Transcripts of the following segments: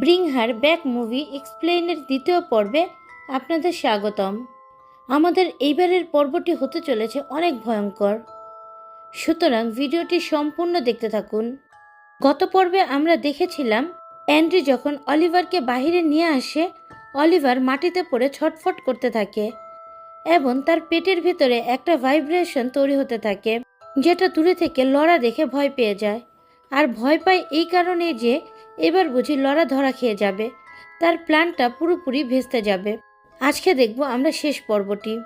Bring her back movie এক্সপ্লেনের দ্বিতীয় পর্বে আপনাদের স্বাগতম। আমাদের এইবারের পর্বটি হতে চলেছে অনেক ভয়ঙ্কর। সুতরাং ভিডিওটি সম্পূর্ণ দেখতে থাকুন। গত পর্বে আমরা দেখেছিলাম, অ্যান্ড্রি যখন অলিভারকে বাইরে নিয়ে আসে, অলিভার মাটিতে পড়ে ছটফট করতে থাকে এবং তার পেটের ভিতরে একটা ভাইব্রেশন তৈরি হতে থাকে, যেটা দূরে থেকে লড়া দেখে ভয় পেয়ে যায়। আর ভয় পায় এই কারণে যে এবার বুঝি লড়া ধরা খেয়ে যাবে। তার প্ল্যানটা পুরোপুরি ভেস্তে যাবে। আজকে দেখব আমরা শেষ পর্বটি।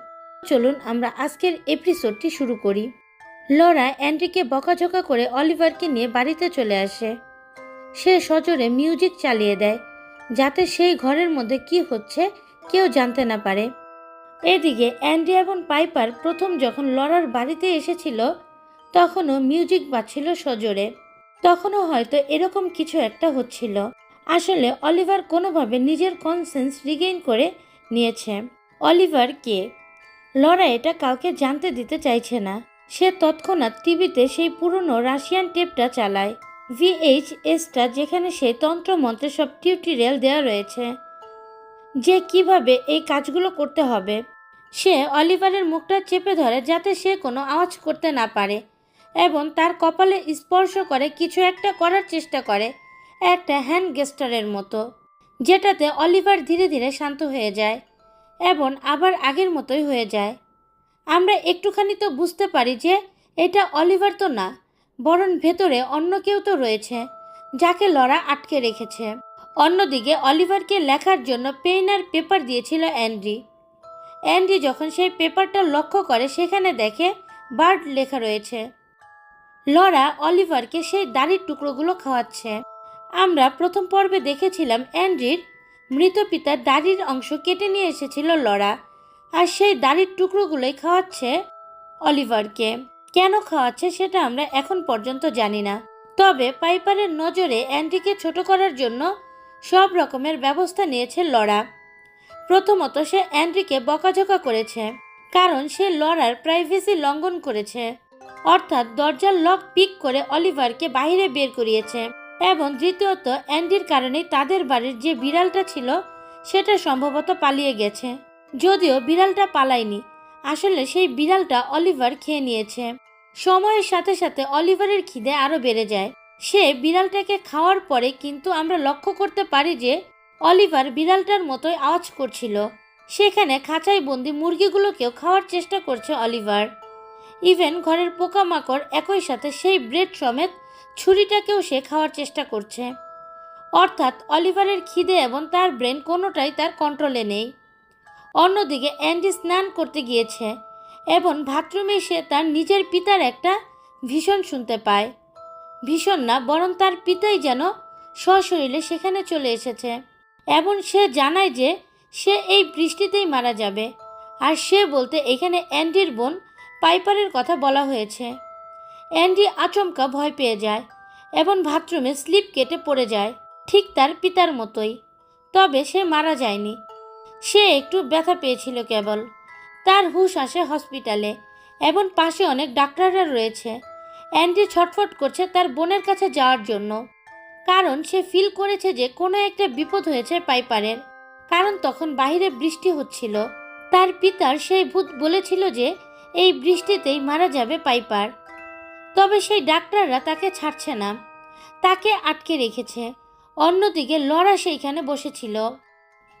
চলুন আমরা আজকের এপিসোডটি শুরু করি। লরা অ্যান্ড্রিকে বকাঝকা করে অলিভারকে নিয়ে বাড়িতে চলে আসে। সে সজোরে মিউজিক চালিয়ে দেয়, যাতে সেই ঘরের মধ্যে কি হচ্ছে কেউ জানতে না পারে। এদিকে অ্যান্ডি এবং পাইপার প্রথম যখন লরার বাড়িতে এসেছিল, তখনও মিউজিক বাজছিল সজোরে। তখনও হয়তো এরকম কিছু একটা হচ্ছিল। আসলে অলিভার কোনোভাবে নিজের কনসেন্স রিগেইন করে নিয়েছে। অলিভার কে? লরা এটা কাউকে জানতে দিতে চাইছে না। সে তৎক্ষণাৎ টিভিতে সেই পুরনো রাশিয়ান টেপটা চালায়। ভিএইচএসটা যেখানে সে তন্ত্রমন্ত্রে সব টিউটোরিয়াল দেওয়া রয়েছে। যে কীভাবে এই কাজগুলো করতে হবে। সে অলিভারের মুখটা চেপে ধরে যাতে সে কোনো আওয়াজ করতে না পারে। এবং তার কপালে স্পর্শ করে কিছু একটা করার চেষ্টা করে, একটা হ্যান্ড গেস্টারের মতো, যেটাতে অলিভার ধীরে ধীরে শান্ত হয়ে যায় এবং আবার আগের মতোই হয়ে যায়। আমরা একটুখানি তো বুঝতে পারি যে এটা অলিভার তো না, বরং ভেতরে অন্য কেউ তো রয়েছে, যাকে লড়া আটকে রেখেছে। অন্যদিকে অলিভারকে লেখার জন্য পেন আর পেপার দিয়েছিল অ্যান্ড্রি। অ্যান্ড্রি যখন সেই পেপারটা লক্ষ্য করে, সেখানে দেখে বার্ড লেখা রয়েছে লরা অলিভারকে সেই দাড়ির টুকরোগুলো খাওয়াচ্ছে। আমরা প্রথম পর্বে দেখেছিলাম অ্যান্ড্রির মৃত পিতার দাড়ির অংশ কেটে নিয়ে এসেছিল লরা, আর সেই দাড়ির টুকরোগুলোই খাওয়াচ্ছে অলিভারকে। কেন খাওয়াচ্ছে সেটা আমরা এখন পর্যন্ত জানি না। তবে পাইপারের নজরে অ্যান্ড্রিকে ছোট করার জন্য সব রকমের ব্যবস্থা নিয়েছে লরা। প্রথমত সে অ্যান্ড্রিকে বকাঝকা করেছে, কারণ সে লরার প্রাইভেসি লঙ্ঘন করেছে। অর্থাৎ দরজার লক পিক করে অলিভারকে বাইরে বের করিয়েছে এবং দ্বিতীয়ত অ্যান্ডির কারণেই তাদের বাড়ির যে বিড়ালটা ছিল, সেটা সম্ভবত পালিয়ে গেছে। যদিও বিড়ালটা পালায়নি, আসলে সেই বিড়ালটা অলিভার খেয়ে নিয়েছে। সময়ের সাথে সাথে অলিভারের খিদে আরও বেড়ে যায়। সে বিড়ালটাকে খাওয়ার পরে কিন্তু আমরা লক্ষ্য করতে পারি যে অলিভার বিড়ালটার মতোই আওয়াজ করছিল। সেখানে খাঁচাই বন্দি মুরগিগুলোকেও খাওয়ার চেষ্টা করছে অলিভার। ইভেন ঘরের পোকামাকড় একই সাথে সেই ব্রেড সমেত ছুরিটাকেও সে খাওয়ার চেষ্টা করছে। অর্থাৎ অলিভারের খিদে এবং তার ব্রেন কোনোটাই তার কন্ট্রোলে নেই। অন্যদিকে অ্যান্ডি স্নান করতে গিয়েছে এবং বাথরুমে সে তার নিজের পিতার একটা ভীষণ শুনতে পায়। ভীষণ না, বরং তার পিতাই যেন সশরীরে সেখানে চলে এসেছে এবং সে জানায় যে সে এই বৃষ্টিতেই মারা যাবে। আর সে বলতে এখানে অ্যান্ডির বোন পাইপারের কথা বলা হয়েছে। অ্যান্ডি আচমকা ভয় পেয়ে যায় এবং বাথরুমে স্লিপ কেটে পড়ে যায় ঠিক তার পিতার মতোই। তবে সে মারা যায়নি। সে একটু ব্যথা পেয়েছিল কেবল। তার হুশ আসে হসপিটালে এবং পাশে অনেক ডাক্তাররা রয়েছে। অ্যান্ডি ছটফট করছে তার বোনের কাছে যাওয়ার জন্য। কারণ সে ফিল করেছে যে কোনো একটা বিপদ হয়েছে পাইপারের। কারণ তখন বাইরে বৃষ্টি হচ্ছিল। তার পিতার সেই ভূত বলেছিল যে এই বৃষ্টিতেই মারা যাবে পাইপার। তবে সেই ডাক্তাররা তাকে ছাড়ছে না। তাকে আটকে রেখেছে। অন্যদিকে লড়া সেইখানে বসেছিল।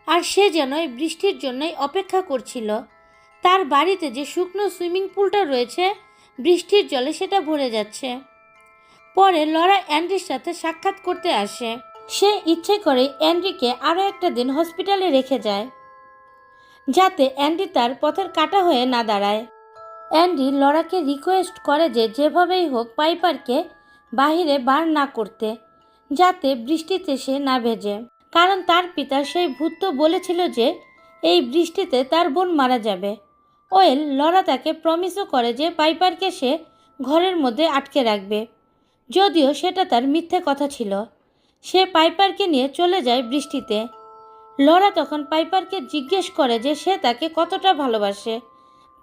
আর সে যেন এই বৃষ্টির জন্যই অপেক্ষা করছিল। তার বাড়িতে যে শুকনো সুইমিং পুলটা রয়েছে, বৃষ্টির জলে সেটা ভরে যাচ্ছে। পরে লরা অ্যান্ডির সাথে সাক্ষাৎ করতে আসে। সে ইচ্ছে করে অ্যান্ডিকে আরও একটা দিন হসপিটালে রেখে যায়। যাতে অ্যান্ডি তার পথের কাটা হয়ে না দাঁড়ায়। অ্যান্ডি লরাকে রিকোয়েস্ট করে যে যেভাবেই হোক পাইপারকে বাহিরে বার না করতে, যাতে বৃষ্টিতে সে না ভেজে। কারণ তার পিতা সেই ভূত তো বলেছিল যে এই বৃষ্টিতে তার বোন মারা যাবে। ওয়েল, লরা তাকে প্রমিসও করে যে পাইপারকে সে ঘরের মধ্যে আটকে রাখবে। যদিও সেটা তার মিথ্যে কথা ছিল। সে পাইপারকে নিয়ে চলে যায় বৃষ্টিতে। লরা তখন পাইপারকে জিজ্ঞেস করে যে সে তাকে কতটা ভালোবাসে।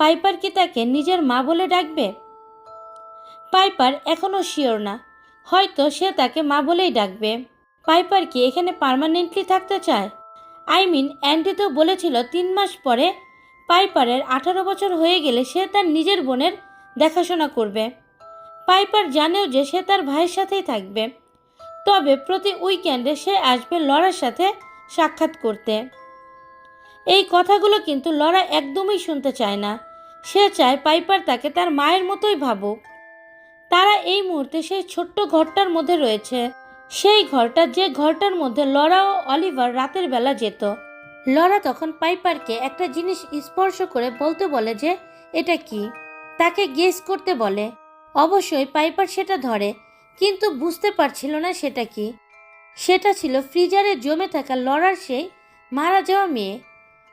পাইপার কি তাকে নিজের মা বলে ডাকবে? পাইপার এখনও শিওর না। হয়তো সে তাকে মা বলেই ডাকবে। পাইপার কি এখানে পার্মানেন্টলি থাকতে চায়? আই মিন, অ্যান্ডি তো বলেছিল তিন মাস পরে পাইপারের আঠারো বছর হয়ে গেলে সে তার নিজের বোনের দেখাশোনা করবে। পাইপার জানেও যে সে তার ভাইয়ের সাথেই থাকবে। তবে প্রতি উইকেন্ডে সে আসবে লড়ার সাথে সাক্ষাৎ করতে। এই কথাগুলো কিন্তু লড়া একদমই শুনতে চায় না। সে চায় পাইপার তাকে তার মায়ের মতোই ভাবুক। তারা এই মুহূর্তে সেই ছোট্ট ঘরটার মধ্যে রয়েছে। সেই ঘরটা যে ঘরটার মধ্যে লরা ও অলিভার রাতের বেলা যেত। লরা তখন পাইপারকে একটা জিনিস স্পর্শ করে বলতে বলে যে, এটা কি? তাকে গেস করতে বলে। অবশ্যই পাইপার সেটা ধরে, কিন্তু বুঝতে পারছিল না সেটা কি। সেটা ছিল ফ্রিজারে জমে থাকা লড়ার সেই মারা যাওয়া মেয়ে,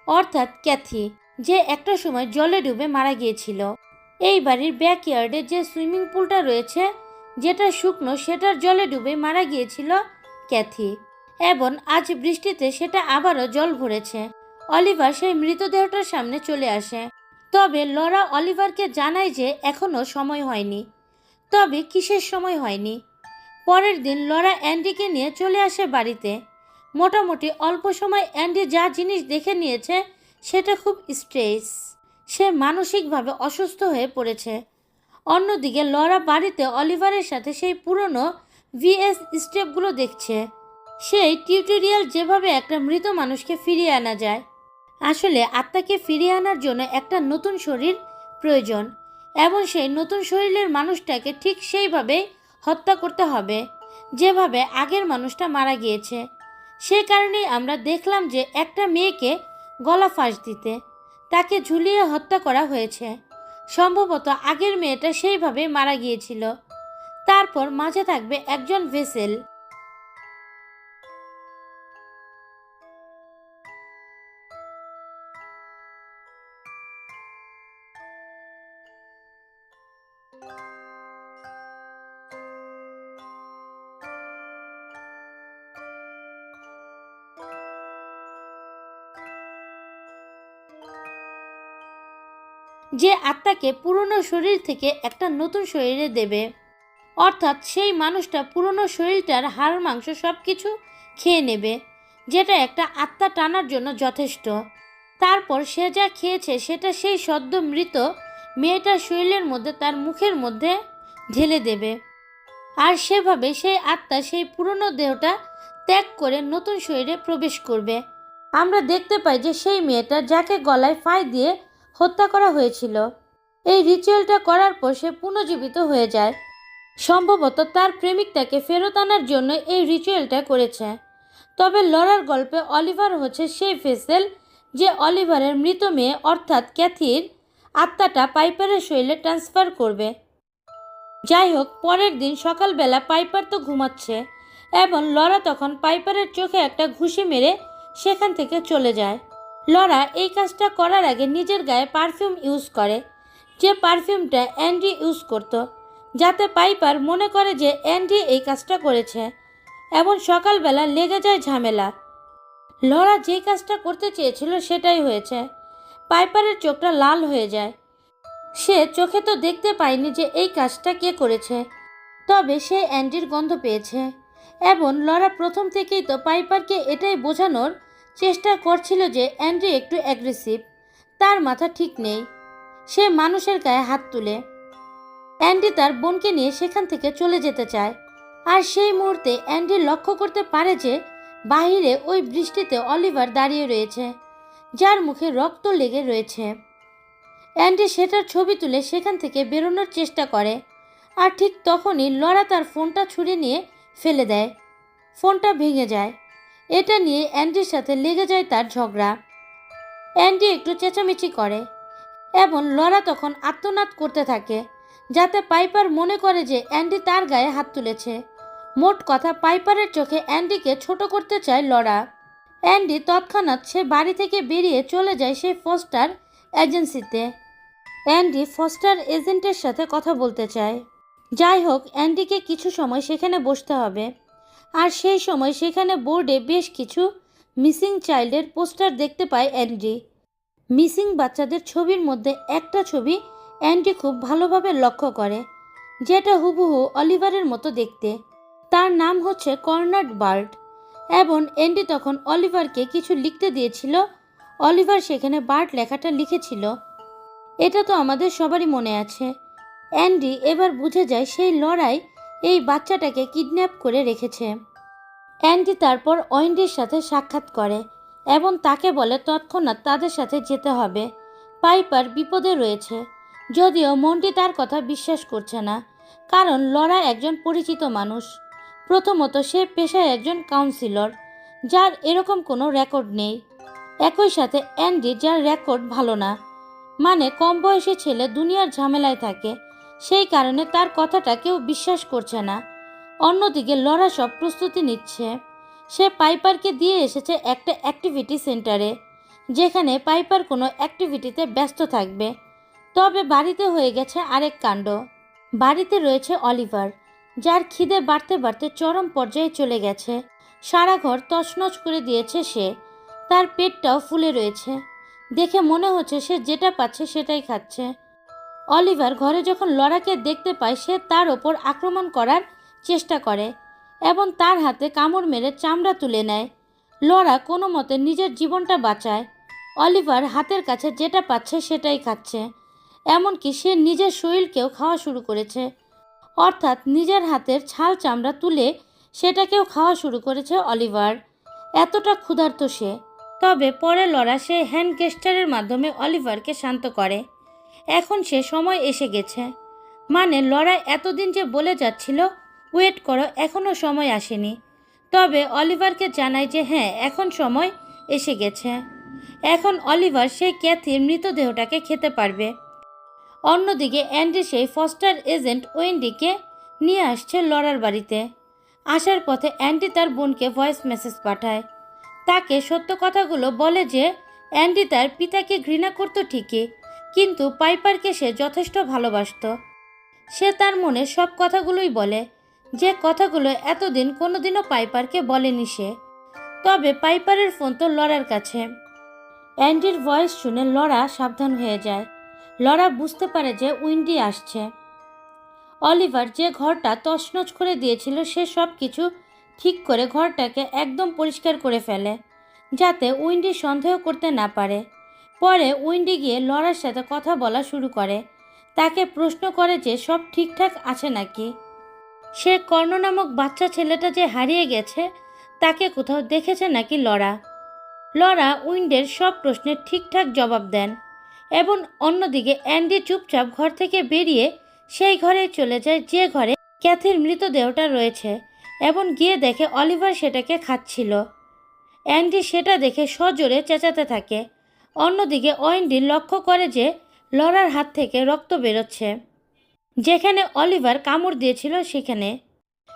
অর্থাৎ ক্যাথি। যে একটা সময় জলে ডুবে মারা গিয়েছিল। এই বাড়ির ব্যাকইয়ার্ডে যে সুইমিং পুলটা রয়েছে, যেটা শুকনো, সেটার জলে ডুবে মারা গিয়েছিল ক্যাথি। এবং আজ বৃষ্টিতে সেটা আবারও জল ভরেছে। অলিভার সেই মৃতদেহটার সামনে চলে আসে। তবে লরা অলিভারকে জানায় যে এখনও সময় হয়নি। তবে কিসের সময় হয়নি? পরের দিন লরা অ্যান্ডিকে নিয়ে চলে আসে বাড়িতে। মোটামুটি অল্প সময় অ্যান্ডি যা জিনিস দেখে নিয়েছে সেটা খুব স্ট্রেস সে মানসিকভাবে অসুস্থ হয়ে পড়েছে। অন্যদিকে লরা বাড়িতে অলিভারের সাথে সেই পুরনো ভিএস স্টেপগুলো দেখছে। সেই টিউটোরিয়াল যেভাবে একটা মৃত মানুষকে ফিরিয়ে আনা যায়। আসলে আত্মাকে ফিরিয়ে আনার জন্য একটা নতুন শরীর প্রয়োজন এবং সেই নতুন শরীরের মানুষটাকে ঠিক সেইভাবেই হত্যা করতে হবে, যেভাবে আগের মানুষটা মারা গিয়েছে। সে কারণেই আমরা দেখলাম যে একটা মেয়েকে গলা ফাঁস দিতে। তাকে ঝুলিয়ে হত্যা করা হয়েছে। সম্ভবত আগের মেয়েটা সেইভাবে মারা গিয়েছিল। তারপর মাঝে থাকবে একজন ভেসেল। যে আত্মাকে পুরনো শরীর থেকে একটা নতুন শরীরে দেবে। অর্থাৎ সেই মানুষটা পুরনো শরীরটার হাড়, মাংস সব কিছু খেয়ে নেবে, যেটা একটা আত্মা টানার জন্য যথেষ্ট। তারপর সে যা খেয়েছে সেটা সেই সদ্য মৃত মেয়েটার শরীরের মধ্যে তার মুখের মধ্যে ঢেলে দেবে। আর সেভাবে সেই আত্মা সেই পুরনো দেহটা ত্যাগ করে নতুন শরীরে প্রবেশ করবে। আমরা দেখতে পাই যে সেই মেয়েটা যাকে গলায় ফাঁই দিয়ে হত্যা করা হয়েছিল। এই রিচুয়ালটা করার পর সে পুনর্জীবিত হয়ে যায়। সম্ভবত তার প্রেমিকটাকে ফেরত আনার জন্য এই রিচুয়ালটা করেছে। তবে লড়ার গল্পে অলিভার হচ্ছে সেই ফেসেল যে অলিভারের মৃত মেয়ে, অর্থাৎ ক্যাথির আত্মাটা পাইপারের শরীরে ট্রান্সফার করবে। যাই হোক, পরের দিন সকালবেলা পাইপার তো ঘুমাচ্ছে এবং লরা তখন পাইপারের চোখে একটা ঘুষি মেরে সেখান থেকে চলে যায়। লরা এই কাজটা করার আগে নিজের গায়ে পারফিউম ইউজ করে। যে পারফিউমটা অ্যান্ডি ইউজ করত, যাতে পাইপার মনে করে যে অ্যান্ডি এই কাজটা করেছে। এবং সকালবেলা লেগে যায় ঝামেলা। লরা যে কাজটা করতে চেয়েছিল সেটাই হয়েছে। পাইপারের চোখটা লাল হয়ে যায়। সে চোখে তো দেখতে পায়নি যে এই কাজটা কে করেছে। তবে সে অ্যান্ডির গন্ধ পেয়েছে। এবং লরা প্রথম থেকেই তো পাইপারকে এটাই বোঝানোর চেষ্টা করছিল যে অ্যান্ড্রি একটু অ্যাগ্রেসিভ তার মাথা ঠিক নেই। সে মানুষের গায়ে হাত তুলে। অ্যান্ডি তার বোনকে নিয়ে সেখান থেকে চলে যেতে চায়। আর সেই মুহূর্তে অ্যান্ডি লক্ষ্য করতে পারে যে বাহিরে ওই বৃষ্টিতে অলিভার দাঁড়িয়ে রয়েছে, যার মুখে রক্ত লেগে রয়েছে। অ্যান্ডি সেটার ছবি তুলে সেখান থেকে বেরোনোর চেষ্টা করে। আর ঠিক তখনই লরা তার ফোনটা ছুঁড়ে নিয়ে ফেলে দেয়। ফোনটা ভেঙে যায়। এটা নিয়ে অ্যান্ডির সাথে লেগে যায় তার ঝগড়া। অ্যান্ডি একটু চেঁচামেচি করে এবং লরা তখন আত্মনাদ করতে থাকে, যাতে পাইপার মনে করে যে অ্যান্ডি তার গায়ে হাত তুলেছে। মোট কথা, পাইপারের চোখে অ্যান্ডিকে ছোট করতে চায় লরা। অ্যান্ডি তৎক্ষণাৎ সে বাড়ি থেকে বেরিয়ে চলে যায় সেই ফস্টার এজেন্সিতে। অ্যান্ডি ফস্টার এজেন্টের সাথে কথা বলতে চায়। যাই হোক, অ্যান্ডিকে কিছু সময় সেখানে বসতে হবে। আর সেই সময় সেখানে বোর্ডে বেশ কিছু মিসিং চাইল্ডের পোস্টার দেখতে পায় অ্যান্ডি। মিসিং বাচ্চাদের ছবির মধ্যে একটা ছবি অ্যান্ডি খুব ভালোভাবে লক্ষ্য করে, যেটা হুবহু অলিভারের মতো দেখতে। তার নাম হচ্ছে কর্নার্ড বার্ড এবং অ্যান্ডি তখন অলিভারকে কিছু লিখতে দিয়েছিল। অলিভার সেখানে বার্ড লেখাটা লিখেছিল। এটা তো আমাদের সবারই মনে আছে। অ্যান্ডি এবার বুঝে যায় সেই লড়াই এই বাচ্চাটাকে কিডন্যাপ করে রেখেছে। অ্যান্ডি তারপর ওয়েন্ডির সাথে সাক্ষাৎ করে এবং তাকে বলে তৎক্ষণাৎ তাদের সাথে যেতে হবে। পাইপার বিপদে রয়েছে। যদিও মন্টি তার কথা বিশ্বাস করছে না, কারণ লড়া একজন পরিচিত মানুষ। প্রথমত সে পেশায় একজন কাউন্সিলর যার এরকম কোনো রেকর্ড নেই। একই সাথে অ্যান্ডি যার রেকর্ড ভালো না মানে কম বয়সী ছেলে দুনিয়ার ঝামেলায় থাকে সেই কারণে তার কথাটা কেউ বিশ্বাস করছে না। অন্যদিকে লড়া সব প্রস্তুতি নিচ্ছে। সে পাইপারকে দিয়ে এসেছে একটা অ্যাক্টিভিটি সেন্টারে, যেখানে পাইপার কোনো অ্যাক্টিভিটিতে ব্যস্ত থাকবে। তবে বাড়িতে হয়ে গেছে আরেক কাণ্ড। বাড়িতে রয়েছে অলিভার, যার খিদে বাড়তে বাড়তে চরম পর্যায়ে চলে গেছে। সারা ঘর তছনছ করে দিয়েছে সে। তার পেটটাও ফুলে রয়েছে। দেখে মনে হচ্ছে সে যেটা পাচ্ছে সেটাই খাচ্ছে। অলিভার ঘরে যখন লড়াকে দেখতে পায়, সে তার ওপর আক্রমণ করার চেষ্টা করে এবং তার হাতে কামড় মেরে চামড়া তুলে নেয়। লড়া কোনো মতে নিজের জীবনটা বাঁচায়। অলিভার হাতের কাছে যেটা পাচ্ছে সেটাই খাচ্ছে। এমনকি সে নিজের শরীরকেও খাওয়া শুরু করেছে। অর্থাৎ নিজের হাতের ছাল চামড়া তুলে সেটাকেও খাওয়া শুরু করেছে অলিভার। এতটা ক্ষুধার্ত সে। তবে পরে লড়া সে হ্যান্ড গেস্টারের মাধ্যমে অলিভারকে শান্ত করে। এখন সে সময় এসে গেছে। মানে লড়াই এতদিন যে বলে যাচ্ছিল ওয়েট করো এখনও সময় আসেনি। তবে অলিভারকে জানায় যে হ্যাঁ এখন সময় এসে গেছে। এখন অলিভার সেই ক্যাথির মৃতদেহটাকে খেতে পারবে। অন্যদিকে অ্যান্ডি সেই ফস্টার এজেন্ট ওয়েন্ডিকে নিয়ে আসছে লড়ার বাড়িতে। আসার পথে অ্যান্ডি তার বোনকে ভয়েস মেসেজ পাঠায়। তাকে সত্য কথাগুলো বলে যে অ্যান্ডি তার পিতাকে ঘৃণা করতো ঠিকই কিন্তু পাইপারকে সে যথেষ্ট ভালোবাসতো। সে তার মনে সব কথাগুলোই বলে, যে কথাগুলো এতদিন কোনোদিনও পাইপারকে বলেনি সে। তবে পাইপারের ফোন তো লড়ার কাছে। অ্যান্ডির ভয়েস শুনে লড়া সাবধান হয়ে যায়। লড়া বুঝতে পারে যে উইন্ডি আসছে। অলিভার যে ঘরটা তছনছ করে দিয়েছিল, সে সব কিছু ঠিক করে ঘরটাকে একদম পরিষ্কার করে ফেলে, যাতে উইন্ডি সন্দেহ করতে না পারে। পরে উইন্ডি গিয়ে লড়ার সাথে কথা বলা শুরু করে। তাকে প্রশ্ন করে যে সব ঠিকঠাক আছে নাকি? সে কর্ণ নামক বাচ্চা ছেলেটা যে হারিয়ে গেছে, তাকে কোথাও দেখেছে নাকি লরা? লরা উইন্ডের সব প্রশ্নের ঠিকঠাক জবাব দেন এবং অন্যদিকে অ্যান্ডি চুপচাপ ঘর থেকে বেরিয়ে সেই ঘরে চলে যায়, যে ঘরে ক্যাথির মৃতদেহটা রয়েছে এবং গিয়ে দেখে অলিভার সেটাকে খাচ্ছিল। অ্যান্ডি সেটা দেখে সজোরে চেঁচাতে থাকে। অন্যদিকে ওয়েন্ডি লক্ষ্য করে যে লড়ার হাত থেকে রক্ত বেরোচ্ছে। যেখানে অলিভার কামড় দিয়েছিল সেখানে।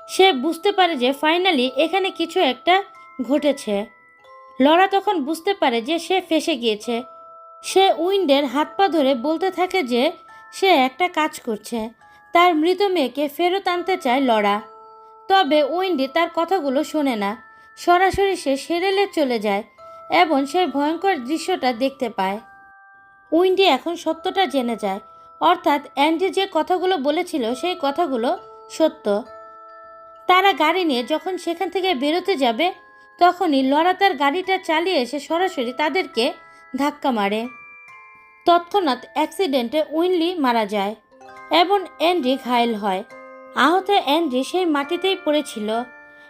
সে বুঝতে পারে যে ফাইনালি এখানে কিছু একটা ঘটেছে। লরা তখন বুঝতে পারে যে সে ফেসে গিয়েছে। সে উইন্ডের হাত পা ধরে বলতে থাকে যে সে একটা কাজ করছে। তার মৃত মেয়েকে ফেরত আনতে চায় লড়া তবে উইন্ডি তার কথাগুলো শোনে না। সরাসরি সে সেরেলে চলে যায়। এবং সেই ভয়ঙ্কর দৃশ্যটা দেখতে পায়। উইন্ডি এখন সত্যটা জেনে যায়। অর্থাৎ অ্যান্ডি যে কথাগুলো বলেছিল, সেই কথাগুলো সত্য। তারা গাড়ি নিয়ে যখন সেখান থেকে বেরোতে যাবে, তখনই লড়া তার গাড়িটা চালিয়ে এসে সরাসরি তাদেরকে ধাক্কা মারে। তৎক্ষণাৎ অ্যাক্সিডেন্টে উইনলি মারা যায় এবং অ্যান্ডি ঘায়েল হয়। আহত অ্যান্ডি সেই মাটিতেই পড়েছিল।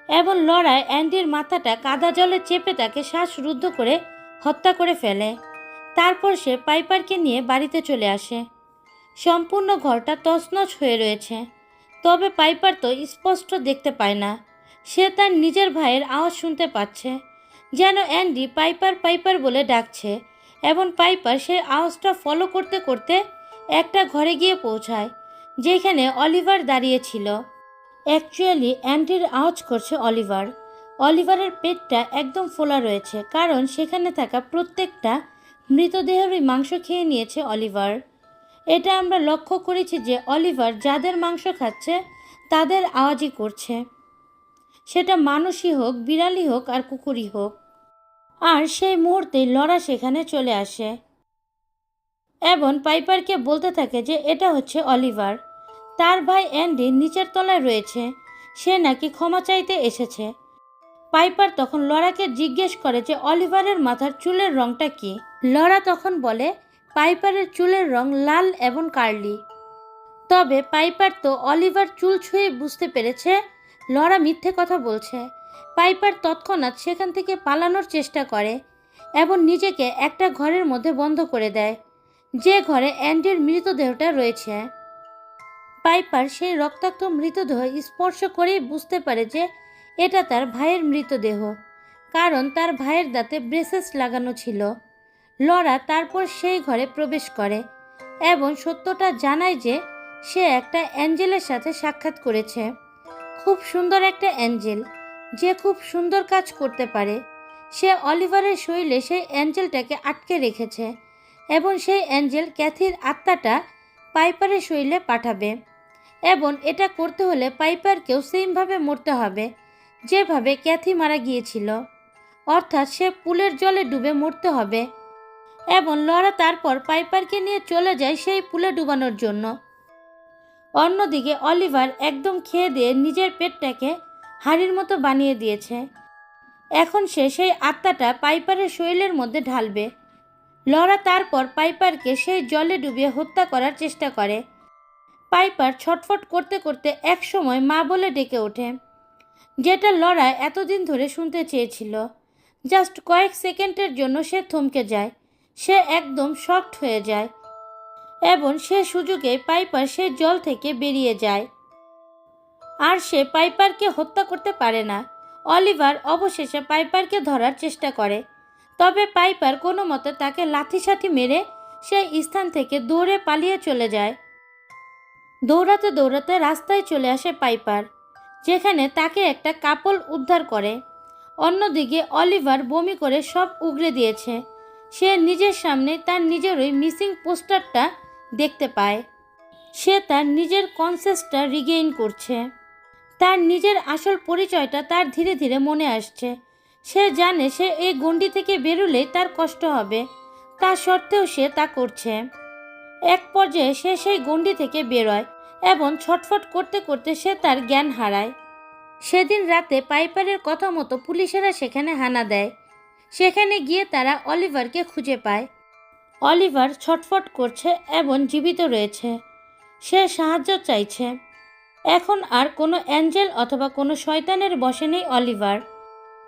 এবং লড়ায় অ্যান্ডির মাথাটা কাদা জলে চেপে তাকে শ্বাসরুদ্ধ করে হত্যা করে ফেলে। তারপর সে পাইপারকে নিয়ে বাড়িতে চলে আসে। সম্পূর্ণ ঘরটা তছনছ হয়ে রয়েছে। তবে পাইপার তো স্পষ্ট দেখতে পায় না। সে তার নিজের ভাইয়ের আওয়াজ শুনতে পাচ্ছে, যেন অ্যান্ডি পাইপার পাইপার বলে ডাকছে এবং পাইপার সে আওয়াজটা ফলো করতে করতে একটা ঘরে গিয়ে পৌঁছায়, যেখানে অলিভার দাঁড়িয়েছিল অ্যাকচুয়ালি অ্যান্টির আওয়াজ করছে অলিভার। অলিভারের পেটটা একদম ফোলা রয়েছে, কারণ সেখানে থাকা প্রত্যেকটা মৃতদেহেরই মাংস খেয়ে নিয়েছে অলিভার। এটা আমরা লক্ষ্য করেছি যে অলিভার যাদের মাংস খাচ্ছে, তাদের আওয়াজই করছে। সেটা মানুষই হোক, বিড়ালই হোক আর কুকুরই হোক। আর সেই মুহূর্তে লড়া সেখানে চলে আসে। এবং পাইপারকে বলতে থাকে যে এটা হচ্ছে অলিভার। তার ভাই অ্যান্ডি নিচের তলায় রয়েছে। সে নাকি ক্ষমা চাইতে এসেছে। পাইপার তখন লরাকে জিজ্ঞেস করে যে অলিভারের মাথার চুলের রংটা কি? লরা তখন বলে, পাইপারের চুলের রং লাল এবং কার্লি। তবে পাইপার তো অলিভার চুল ছুঁয়ে বুঝতে পেরেছে, লরা মিথ্যে কথা বলছে। পাইপার তৎক্ষণাৎ সেখান থেকে পালানোর চেষ্টা করে এবং নিজেকে একটা ঘরের মধ্যে বন্ধ করে দেয়। যে ঘরে অ্যান্ডির মৃতদেহটা রয়েছে। পাইপার সেই রক্তাক্ত মৃতদেহ স্পর্শ করেই বুঝতে পারে যে এটা তার ভাইয়ের মৃতদেহ, কারণ তার ভাইয়ের দাঁতে ব্রেসেস লাগানো ছিল। লরা তারপর সেই ঘরে প্রবেশ করে এবং সত্যটা জানায় যে সে একটা অ্যাঞ্জেলের সাথে সাক্ষাৎ করেছে। খুব সুন্দর একটা অ্যাঞ্জেল, যে খুব সুন্দর কাজ করতে পারে। সে অলিভারের শৈলে সেই অ্যাঞ্জেলটাকে আটকে রেখেছে এবং সেই অ্যাঞ্জেল ক্যাথির আত্মাটা পাইপারের শৈলে পাঠাবে। এবং এটা করতে হলে পাইপারকেও সেমভাবে মরতে হবে, যেভাবে ক্যাথি মারা গিয়েছিল। অর্থাৎ সে পুলের জলে ডুবে মরতে হবে এবং লরা তারপর পাইপারকে নিয়ে চলে যায় সেই পুলে ডুবানোর জন্য। অন্যদিকে অলিভার একদম খেয়ে দিয়ে নিজের পেটটাকে হাড়ির মতো বানিয়ে দিয়েছে। এখন সে সেই আত্মাটা পাইপারের শৈলের মধ্যে ঢালবে। লরা তারপর পাইপারকে সেই জলে ডুবিয়ে হত্যা করার চেষ্টা করে। পাইপার ছটফট করতে করতে এক সময় মা বলে ডেকে ওঠে, যেটা লড়াই এতদিন ধরে শুনতে চেয়েছিল। জাস্ট কয়েক সেকেন্ডের জন্য সে থমকে যায়। সে একদম শকড হয়ে যায় এবং সে সুযোগে পাইপার সে জল থেকে বেরিয়ে যায়। আর সে পাইপারকে হত্যা করতে পারে না। অলিভার অবশেষে পাইপারকে ধরার চেষ্টা করে। তবে পাইপার কোনো মতে তাকে লাথি সাথি মেরে সেই স্থান থেকে দৌড়ে পালিয়ে চলে যায়। দৌড়াতে দৌড়াতে রাস্তায় চলে আসে পাইপার, যেখানে তাকে একটা কাপল উদ্ধার করে। অন্যদিকে অলিভার বমি করে সব উগড়ে দিয়েছে। সে নিজের সামনে তার নিজেরই মিসিং পোস্টারটা দেখতে পায়। সে তার নিজের কনসেসটা রিগেইন করছে। তার নিজের আসল পরিচয়টা তার ধীরে ধীরে মনে আসছে। সে জানে সে এই গণ্ডি থেকে বেরোলেই তার কষ্ট হবে। তা সত্ত্বেও সে তা করছে। এক পর্যায়ে সে সেই গণ্ডি থেকে বেরোয় এবং ছটফট করতে করতে সে তার জ্ঞান হারায়। সেদিন রাতে পাইপারের কথা মতো পুলিশেরা সেখানে হানা দেয়। সেখানে গিয়ে তারা অলিভারকে খুঁজে পায়। অলিভার ছটফট করছে এবং জীবিত রয়েছে। সে সাহায্য চাইছে। এখন আর কোনো অ্যাঞ্জেল অথবা কোনো শয়তানের বসে নেই অলিভার।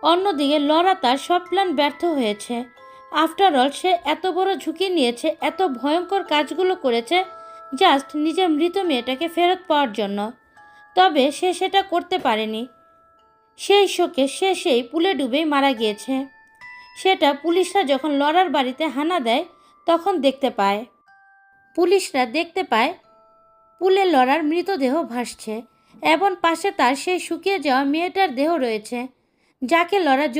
অন্যদিকে লরা তার সব প্ল্যান ব্যর্থ হয়েছে। আফটার অল সে এত বড় ঝুঁকি নিয়েছে, এত ভয়ঙ্কর কাজগুলো করেছে জাস্ট নিজের মৃত মেয়েটাকে ফেরত পাওয়ার জন্য। তবে সে সেটা করতে পারেনি। সেই শোকে সে সেই পুলে ডুবেই মারা গিয়েছে। সেটা পুলিশরা যখন লড়ার বাড়িতে হানা দেয়, তখন দেখতে পায়। পুলিশরা দেখতে পায়, পুলে লড়ার মৃতদেহ ভাসছে। এবং পাশে তার সেই শুকিয়ে যাওয়া মেয়েটার দেহ রয়েছে, যাকে লড়া